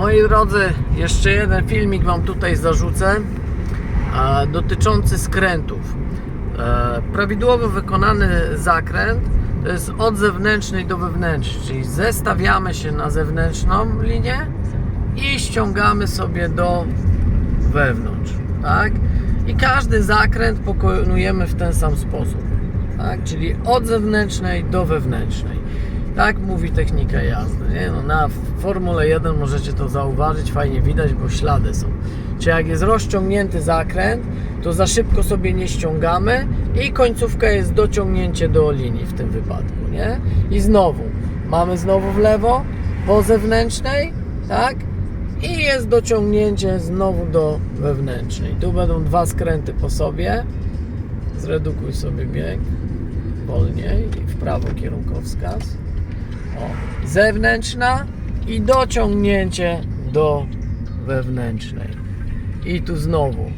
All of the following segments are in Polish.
Moi drodzy, jeszcze jeden filmik Wam tutaj zarzucę e, dotyczący skrętów. E, prawidłowo wykonany zakręt to jest od zewnętrznej do wewnętrznej, czyli zestawiamy się na zewnętrzną linię i ściągamy sobie do wewnątrz, tak? I każdy zakręt pokonujemy w ten sam sposób, tak? Czyli od zewnętrznej do wewnętrznej. Tak mówi technika jazdy. Nie? No, na Formule 1 możecie to zauważyć, fajnie widać, bo ślady są. Czy jak jest rozciągnięty zakręt, to za szybko sobie nie ściągamy i końcówka jest dociągnięcie do linii w tym wypadku, nie? I znowu, mamy znowu w lewo, po zewnętrznej, tak? I jest dociągnięcie znowu do wewnętrznej. Tu będą dwa skręty po sobie. Zredukuj sobie bieg wolniej i w prawo kierunkowskaz. Zewnętrzna i dociągnięcie do wewnętrznej. I tu znowu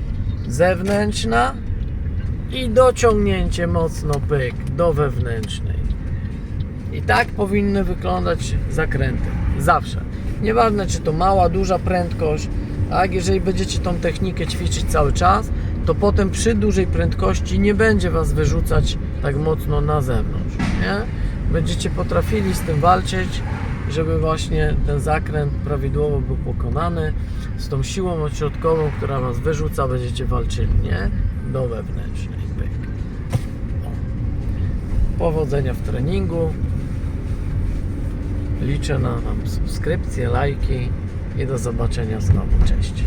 zewnętrzna i dociągnięcie mocno pyk do wewnętrznej. I tak powinny wyglądać zakręty. Zawsze. Nieważne, czy to mała, duża prędkość, tak? Jeżeli będziecie tą technikę ćwiczyć cały czas, to potem przy dużej prędkości nie będzie Was wyrzucać tak mocno na zewnątrz, nie? Będziecie potrafili z tym walczyć, żeby właśnie ten zakręt prawidłowo był pokonany. Z tą siłą odśrodkową, która Was wyrzuca, będziecie walczyli, nie? Do wewnętrznej. Pyk. Powodzenia w treningu. Liczę na, na subskrypcje, lajki i do zobaczenia znowu. Cześć.